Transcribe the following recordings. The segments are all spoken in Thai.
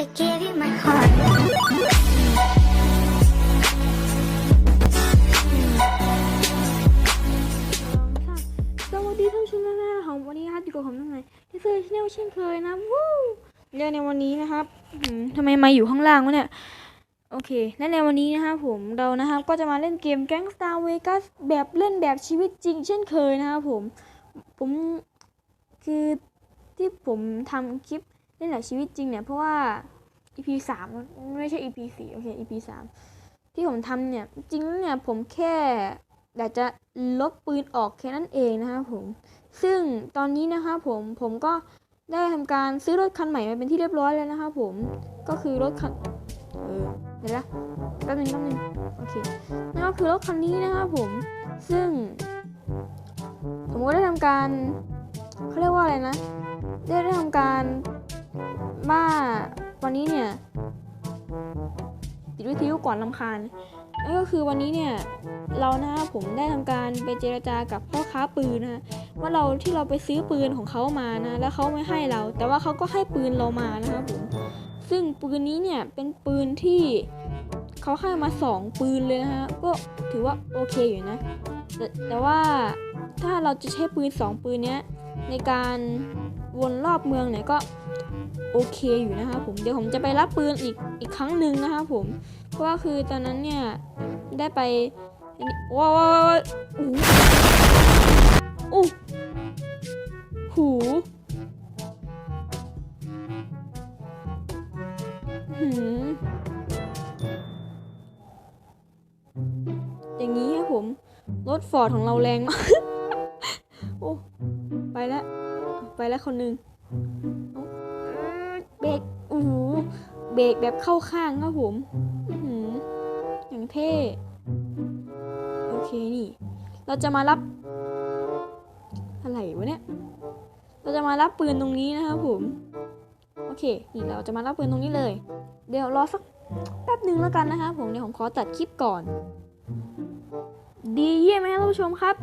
I gave you my heart. สวัสดีท่านผู้ชมทุกท่านของวันนี้นะครับอยู่กับผมทั้งไงที่เซอร์ชแนลเช่นเคยนะวู้เรื่องในวันนี้นะครับทำไมมาอยู่ข้างล่างวะเนี่ย โอเค และในวันนี้นะครับผมเรานะครับก็จะมาเล่นเกม Gangstar Vegas แบบเล่นแบบชีวิตจริง เช่นเคยนะครับผม ผมคือที่ผมทำคลิป เล่นแบบชีวิตจริงเนี่ยเพราะว่า EP สามไม่ใช่ EP สี่โอเค EP สามที่ผมทำเนี่ยจริงเนี่ยผมแค่อยากจะลบปืนออกแค่นั้นเองนะครับผม ซึ่งตอนนี้นะครับผมผมก็ได้ทำการซื้อรถคันใหม่มาเป็นที่เรียบร้อยแล้วนะครับผมก็คือรถคันเออเดี๋ยวนะแป๊บนึงแป๊บนึงโอเคนั่นก็คือรถคันนี้นะครับผม ซึ่ง ผมก็ได้ทำการเขาเรียกว่าอะไรนะ ได้ได้ทำการ บ้าวันนี้เนี่ยติดวิทยุก่อนลำคาญนั่นก็คือวันนี้เนี่ยเรานะผมได้ทำการไปเจรจากับพ่อค้าปืนนะว่าเราที่เราไปซื้อปืนของเขามานะแล้วเขาไม่ให้เรา แต่ว่าเขาก็ให้ปืนเรามานะครับผมซึ่งปืนนี้เนี่ยเป็นปืนที่เขาให้มาสองปืนเลยนะฮะก็ถือว่าโอเคอยู่นะแต่แต่ว่าถ้าเราจะใช้ปืนสองปืนเนี้ยในการวนรอบเมืองเนี่ยก็ โอเคอยู่นะครับผมเดี๋ยวผมจะไปรับปืนอีกอีกครั้งหนึ่งนะครับผม เพราะว่าคือตอนนั้นเนี่ยได้ไปว้าวว้าวโอ้โหหูหืมอย่างนี้ครับผม รถฟอร์ดของเราแรงมากโอ้ไปแล้วไปแล้วคนหนึ่ง เบรกโอ้โหเบรกแบบเข้าข้างครับผมอื้อหืออย่างเท่ โอเคนี่ เราจะมารับ อะไรวะเนี่ย เราจะมารับปืนตรงนี้นะครับผม โอเค นี่เราจะมารับปืนตรงนี้เลย เดี๋ยวรอสักแป๊บหนึ่งแล้วกันนะครับผม เดี๋ยวผมขอตัดคลิปก่อน ดีเยี่ยมไหมครับท่านผู้ชมครับ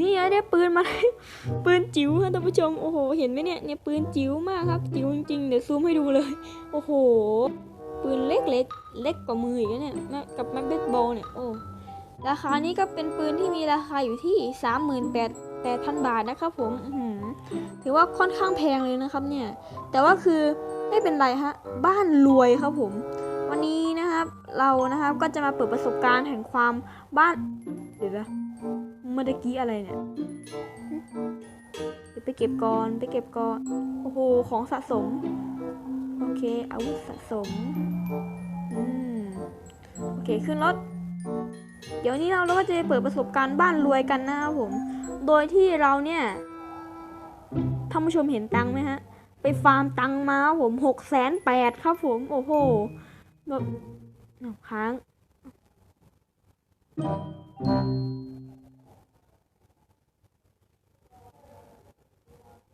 นี่ได้ปืนมาปืนจิ๋วครับท่านผู้ชมโอ้โหเห็นไหมเนี่ยเนี่ยปืนจิ๋วมากครับจิ๋วจริงๆเดี๋ยวซูมให้ดูเลย โอ้โห ปืนเล็กเล็กเล็กกว่ามืออีกนเนี่ยแม่กับแม็กเบสบอลเนี่ยโอ้ราคานี้ก็เป็นปืนที่มีราคาอยู่ที่ 38 8,000 บาทนะครับผมอืถือว่าค่อนข้างแพงเลยนะครับเนี่ย แต่ว่าคือไม่เป็นไรฮะ บ้านรวยครับผม เรานะครับก็จะมาเปิดประสบการณ์แห่งความบ้านเดี๋ยวนะเมื่อกี้อะไรเนี่ยเดี๋ยวไปเก็บก่อนไปเก็บก่อนโอ้โหของสะสม โอเคอาวุธสะสมอืมโอเคขึ้นรถเดี๋ยวนี้เราเราก็จะไปเปิดประสบการณ์บ้านรวยกันนะครับผม โดยที่เราเนี่ยท่านผู้ชมเห็นตังไหมฮะ ไปฟาร์มตังมาครับผมหกแสนแปดครับผม โอ้โหแบบ ค้าง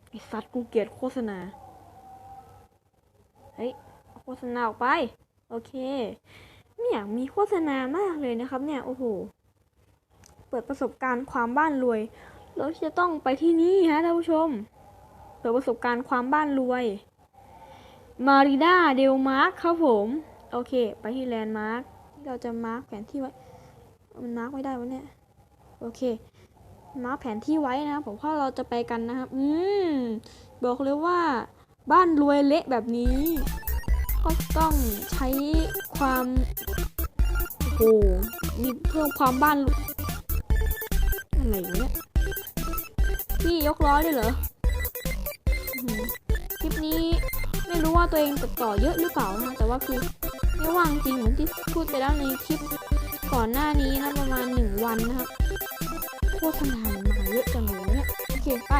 ไอสัตว์กูเกลียดโฆษณา เฮ้ยโฆษณาออกไป โอเค ไม่อยากมีโฆษณามากเลยนะครับเนี่ย โอ้โห เปิดประสบการณ์ความบ้านรวย เราจะต้องไปที่นี่ฮะท่านผู้ชม เปิดประสบการณ์ความบ้านรวย มาริดาเดลมาร์คครับผม โอเค ไปที่แลนด์มาร์คเราจะมาร์คแผนที่ไว้ มันมาร์คไม่ได้วะเนี่ย โอเค มาร์คแผนที่ไว้นะครับผมพราเราจะไปกันนะครับ อืม บอกเลยว่า บ้านรวยเละแบบนี้ ก็ต้องใช้ความโอ้โหมีเพิ่มความบ้านอะไรเนี่ยพี่ยกล้อด้วยเหรออื้อหือคลิปนี้ไม่รู้ว่าตัวเองตัดต่อเยอะหรือเปล่านะแต่ว่าคือ ไม่ว่างจริงเหมือนที่พูดไปแล้วในคลิปก่อนหน้านี้นะประมาณหนึ่งวันนะครับโฆษณามันมาเยอะจังเลยเนี่ยโอเคไป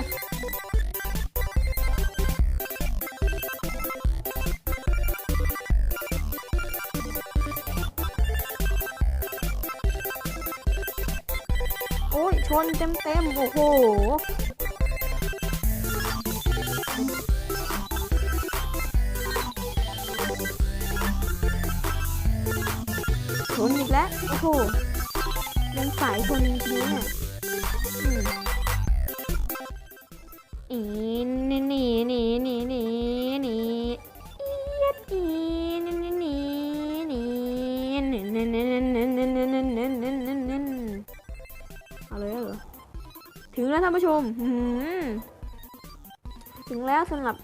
โอ้ยชนเต็มเต็มๆโอ้โห แล้วโอ้โหยังสายชนจริงๆเนี่ยอืมอีนี่นี่นี่นี่นี่นี่เอียดอีน้นเน้นเน้นเน้นเน้นเน้นเน้นเน้นเน้นเน้นเน้นเอาเลยเหรอถึงแล้วท่านผู้ชมอื้อหือถึงแล้วสำหรับ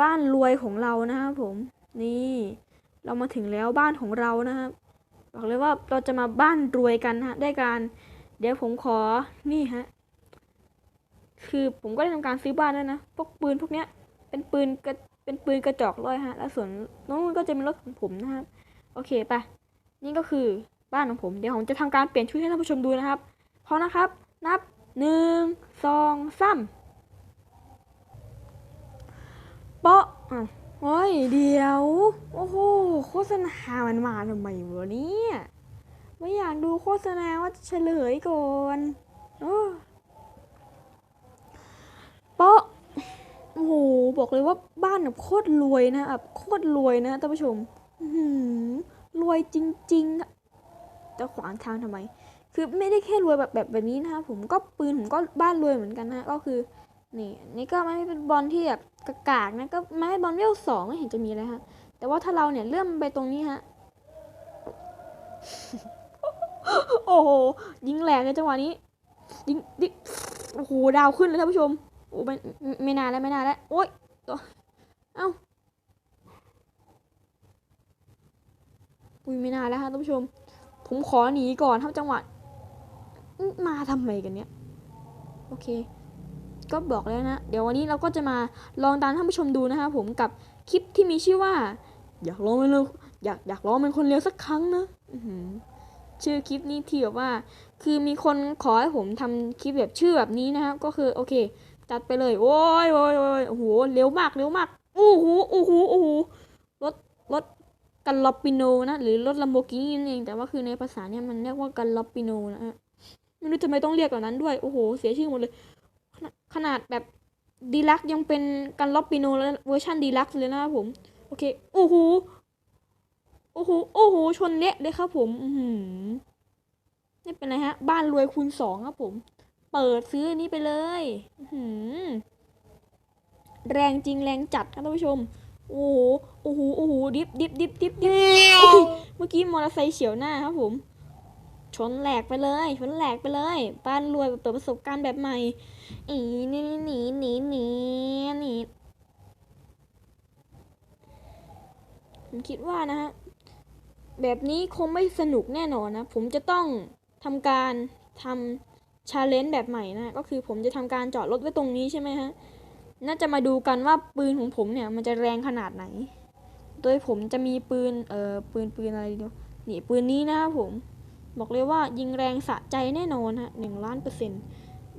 บ้านรวยของเรานะครับผม นี่ เรามาถึงแล้วบ้านของเรานะครับ บอกเลยว่าเราจะมาบ้านรวยกันนะฮะด้การ เดี๋ยวผมขอนี่ฮะคือผมก็ได้ทำการซื้อบ้านแล้วนะพวกปืนพวกเนี้ย เป็นปืนกระเป็นปืนกระจอกร้อยฮะ แล้วส่วนนู้นก็จะเป็นรถของผมนะครับโอเคไปนี่ก็คือบ้านของผมเดี๋ยวผมจะทำการเปลี่ยนชุดให้ท่านผู้ชมดูนะครับพร้อมนะครับ นับหนึ่งสองสามเปาะอะ โอ้ยเดี๋ยว โอ้โหโฆษณามันมาทำไมวะเนี่ย ไม่อยากดูโฆษณาว่าจะเฉลยก่อนโอ้เปาะโอ้โหบอกเลยว่าบ้านแบบโคตรรวยนะแบบโคตรรวยนะท่านผู้ชมหือรวยจริงๆอะจะขวางทางทำไม คือไม่ได้แค่รวยแบบแบบแบบนี้นะคะผมก็ปืนผมก็บ้านรวยเหมือนกันนะก็คือ นี่นี่ก็ไม่เป็นบอลที่แบบกากๆนะก็ไม่บอลเวลสองไม่เห็นจะมีเลยฮะ แต่ว่าถ้าเราเนี่ยเลื่อนไปตรงนี้ฮะ โอ้โหยิงแหลกเลยจังหวะนี้ ยิงดิโอ้โหดาวขึ้นเลยท่านผู้ชมโอ้ไม่ไม่นานแล้วไม่นานแล้วโอ๊ยตัวเอ้าอุ้ยไม่นานแล้วฮะท่านผู้ชม ผมขอหนีก่อนท่าจังหวะมาทำไมกันเนี่ย โอเค ก็บอกแล้วนะ เดี๋ยววันนี้เราก็จะมาลองตามท่านผู้ชมดูนะคะผมกับคลิปที่มีชื่อว่า อยากลองเป็นอยากอยากลองเป็นคนเร็วสักครั้งนะอื้อหือชื่อคลิปนี้ที่แบบว่า คือมีคนขอให้ผมทำคลิปแบบชื่อแบบนี้นะครับก็คือโอเคจัดไปเลย โอ้ยโอ้ยโอ้ยโอ้โหเร็วมากเร็วมากโอ้โหโอ้โหโอ้โหรถรถกันลอปปิโนนะหรือรถลัมโบกินี่นั่นเองแต่ว่าคือในภาษาเนี่ยมันเรียกว่ากันลอปปิโนนะฮะไม่รู้ทำไมต้องเรียกแบบนั้นด้วย โอ้โห เสียชื่อหมดเลย ขนาดแบบดีลักยังเป็นกันล็อปปิโนแล้วเวอร์ชันดีลักเลยนะครับผม โอเค โอ้โห โอ้โห โอ้โห ชนเละเลยครับผมอืนี่เป็นไรฮะ บ้านรวยคูณสองครับผม เปิดซื้ออันนี้ไปเลยอื้อหือแรงจริงแรงจัดครับท่านผู้ชม โอ้โห โอ้โห โอ้โห ดิฟดิฟดิฟดิฟดิฟโอ้ยเมื่อกี้มอเตอร์ไซค์เฉียวหน้าครับผม ชนแหลกไปเลย ชนแหลกไปเลย บ้านรวยเปิดประสบการณ์แบบใหม่อีนี่หนีหนีหนีหนีผมคิดว่านะฮะ แบบนี้คงไม่สนุกแน่นอนนะ ผมจะต้องทำการทำชาเลนจ์แบบใหม่นะ ก็คือผมจะทำการจอดรถไว้ตรงนี้ใช่ไหมฮะ น่าจะมาดูกันว่าปืนของผมเนี่ย มันจะแรงขนาดไหน โดยผมจะมีปืน เอ่อ ปืนปืนอะไรเดียนี่ปืนนี้นะครับผม บอกเลยว่ายิงแรงสะใจแน่นอนฮะหนึ่งล้านเปอร์เซ็นต์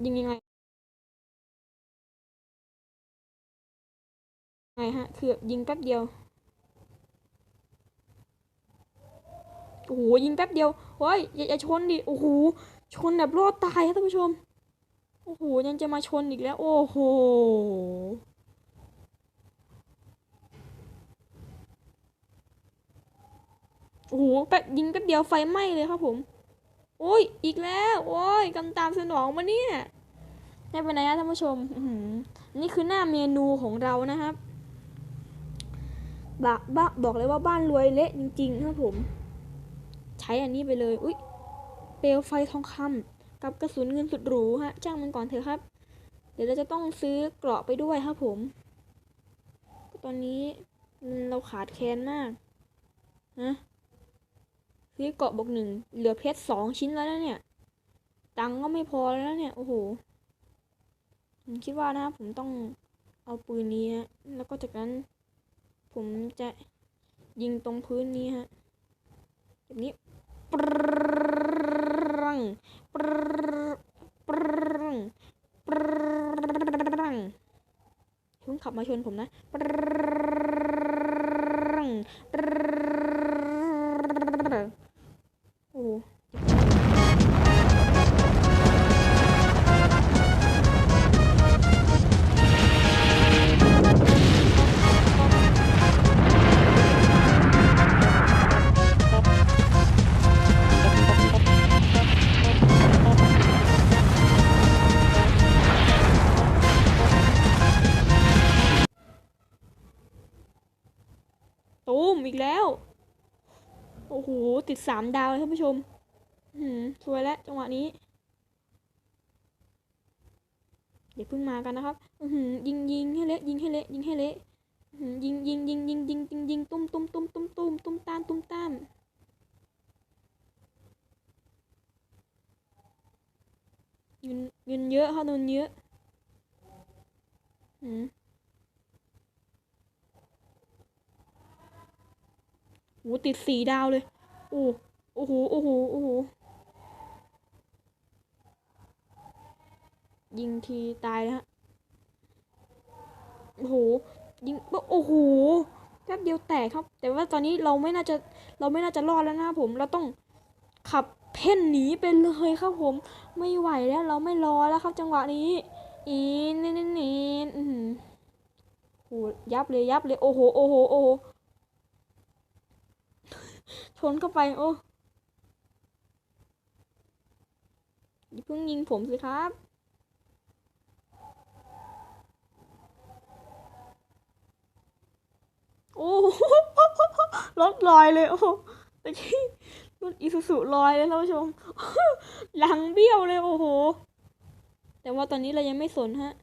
ยิงยังไงไงฮะ คือยิงแป๊บเดียว โอ้โห ยิงแป๊บเดียวเฮ้ยอย่าอย่าชนดิ โอ้โห ชนแบบรอดตายครับท่านผู้ชม โอ้โห ยังจะมาชนอีกแล้ว โอ้โหโอ้โหแป๊บยิงแป๊บเดียวไฟไหม้เลยครับผม โอ้ย อีกแล้ว โอ้ยกำตามสนองมาเนี่ยไม่เป็นไรนะท่านผู้ชมอื้อหือนี่คือหน้าเมนูของเรานะครับบะบะบอกเลยว่าบ้านรวยเละจริงๆครับผม ใช้อันนี้ไปเลย อุ้ยเปลวไฟทองคำกับกระสุนเงินสุดหรูฮะจ้างมันก่อนเถอะครับ เดี๋ยวเราจะต้องซื้อเกราะไปด้วยครับผม ตอนนี้เราขาดแคลนมากนะ ซื้อเกาะบวกหนึ่งเหลือเพชรสองชิ้นแล้วนะเนี่ย ตังก็ไม่พอแล้วเนี่ย โอ้โห ผมคิดว่านะผมต้องเอาปืนนี้ฮะ แล้วก็จากนั้น ผมจะยิงตรงพื้นนี้ฮะ แบบนี้ปรังปรังปรังปรังเพิ่งขับมาชนผมนะปรังปรั โอ้โห ติดสามดาวเลยท่านผู้ชม หืมสวยแล้วจังหวะนี้ เดี๋ยวเพิ่งมากันนะครับ อือหือยิงยิงให้เละยิงให้เละยิงให้เละยิงยิงยิงยิงยิงยิงยิงตุ้มตุ้มตุ้มตุ้มตุ้มตุ้มตามตุ้มตามเงินเงินเยอะค่ะเงินเยอะอืม โหติดสี่ดาวเลย โอ้โอ้โหโอ้โหโอ้โหยิงทีตายแล้วฮะโอ้โหยิงโอ้โหแป๊บเดียวแตกครับ แต่ว่าตอนนี้เราไม่น่าจะเราไม่น่าจะรอดแล้วนะผม เราต้องขับเพ่นหนีไปเลยครับผม ไม่ไหวแล้ว เราไม่รอแล้วครับ จังหวะนี้อีนี่นี่นี่อือหือโหยับเลยยับเลยโอ้โหโอ้โหโอ้โห นเข้าไป โอ้ยเพิ่งยิงผมสิครับ โอ้โหรถลอยเลย โอ้ตะกี้รถอีซูซุลอยเลยท่านผู้ชม หลังเบี้ยวเลย โอ้โห แต่ว่าตอนนี้เรายังไม่สนฮะ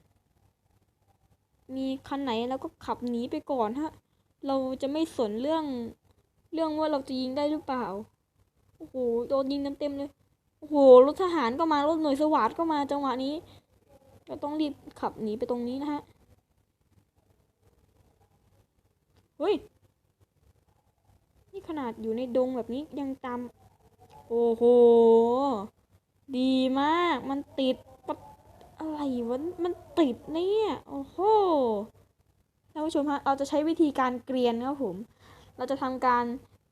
มีคันไหนเราก็ขับหนีไปก่อนฮะ เราจะไม่สนเรื่อง เรื่องว่าเราจะยิงได้หรือเปล่า โอ้โห โดนยิงเต็มๆเลย โอ้โห รถทหารก็มา รถหน่วยสวัสดก็มาจังหวะนี้ เราต้องรีบขับหนีไปตรงนี้นะฮะ เฮ้ย นี่ขนาดอยู่ในดงแบบนี้ยังตาม โอ้โห ดีมาก มันติดปะอะไรวะ มันติดเนี่ย โอ้โหท่านผู้ชมฮะ เราจะใช้วิธีการเกรียนครับผม เราจะทำการ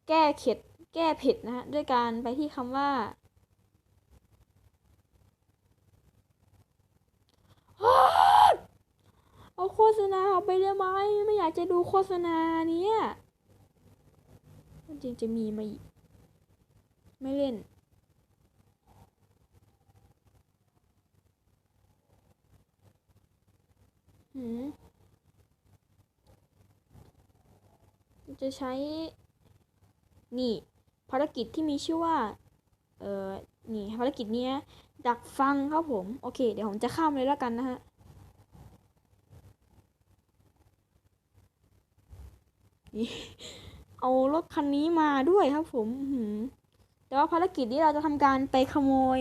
แก้เข็ดแก้เผ็ดนะฮะด้วยการไปที่คำว่าเอาโฆษณาออกไปได้ไหมไม่อยากจะดูโฆษณาเนี้ยมันจริงจะมีมาอีก ไม่เล่นหืม จะใช้ นี่ ภารกิจที่มีชื่อว่า เอ่อ นี่ภารกิจเนี้ยดักฟังครับผม โอเค เดี๋ยวผมจะข้ามเลยแล้วกันนะฮะ เอารถคันนี้มาด้วยครับผมหือแต่ว่าภารกิจนี้เราจะทำการไปขโมย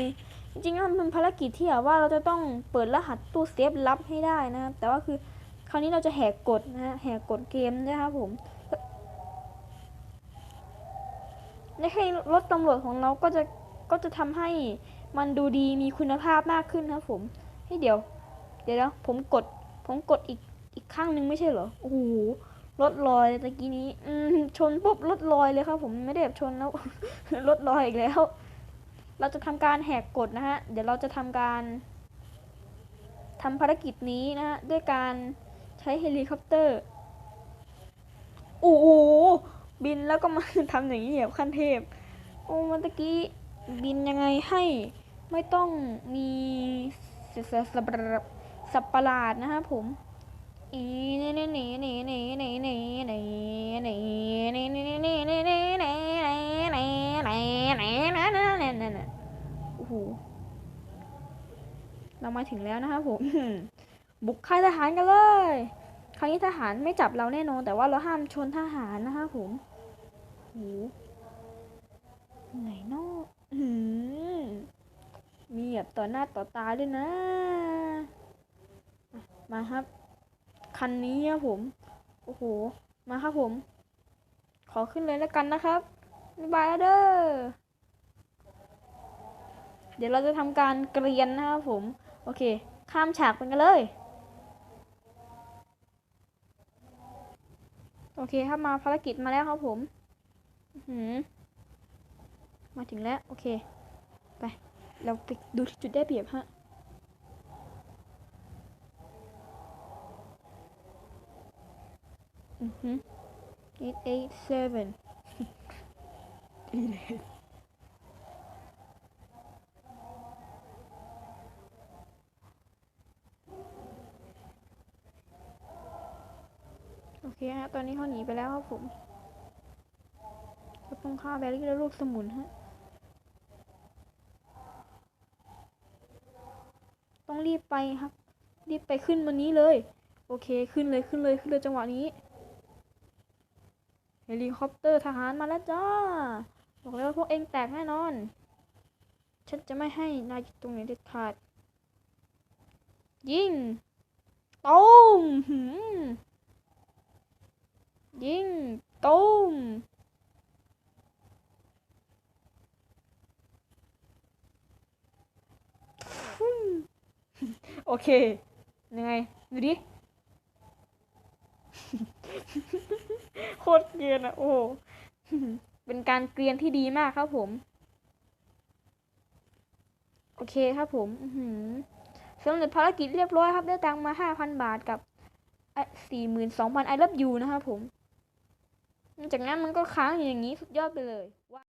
จริงๆมันเป็นภารกิจที่แบบว่าเราจะต้องเปิดรหัสตู้เซฟลับให้ได้นะครับแต่ว่าคือคราวนี้เราจะแหกกฎนะฮะแหกกฎเกมนะครับผม และให้รถตำรวจของเราก็จะก็จะทำให้มันดูดีมีคุณภาพมากขึ้นนะครับผมให้เดี๋ยว เดี๋ยวนะผมกด ผมกดอีกอีกข้างหนึ่งไม่ใช่เหรอโอ้โหรถลอยตะกี้นี้ อืมชนปุ๊บรถลอยเลยครับ ผมไม่ได้แบบชนแล้วรถลอยอีกแล้ว เราจะทำการแหกกฎนะฮะ เดี๋ยวเราจะทำการทำภารกิจนี้นะฮะ ด้วยการใช้เฮลิคอปเตอร์โอ้โห บินแล้วก็มาทำอย่างนี้แบบขั้นเทพ โอ้เมื่อตะกี้บินยังไงให้ไม่ต้องมีสัสัสัปสับประหลาดนะครับผมอีนี่นี่นี่นี่นี่นี่นี่นี่นี่นี่นี่นี่นี่นี่นี่นี่นี่นี่นี่โอ้โหเรามาถึงแล้วนะครับผม บุกค่ายทหารกันเลย คราวนี้ทหารไม่จับเราแน่นอน แต่ว่าเราห้ามชนทหารนะครับผม โอ้ไหนนาะมีแบบต่อหน้าต่อตาด้วยนะ มาครับ คันนี้ครับผม โอ้โห มาครับผม ขอขึ้นเลยแล้วกันนะครับบ๊ายบายเด้อ เดี๋ยวเราจะทำการเกรียนนะครับผม โอเค ข้ามฉากไปกันเลยโอเคครับมาภารกิจมาแล้วครับผม มาถึงแล้ว โอเค ไป เราไปดูที่จุดได้เปรียบฮะอือฮึ eight eight seven โอเคฮะ ตอนนี้เขาหนีไปแล้วครับผม เราต้องงคาแบรี่และลูกสมุนฮะ ต้องรีบไปครับ รีบไปขึ้นวันนี้เลย โอเคขึ้นเลยขึ้นเลยขึ้นเลยจังหวะนี้ เฮลิคอปเตอร์ทหารมาแล้วจ้า บอกเลยว่าพวกเองแตกแน่นอน ฉันจะไม่ให้นายตรงไหนเด็ดขาด ยิงตูมหืมยิงตูมฟุ้ม โอเค ยังไง ดูดิ โคตรเกรียนอะโอ้ เป็นการเกรียนที่ดีมากครับผม โอเคครับผมสำเร็จภารกิจเรียบร้อยครับ ได้ตังมาห้าพันบาทกับสี่หมื่นสองพันไอรับยูนะครับผม จากนั้นมันก็ค้างอยู่อย่างนี้สุดยอดไปเลย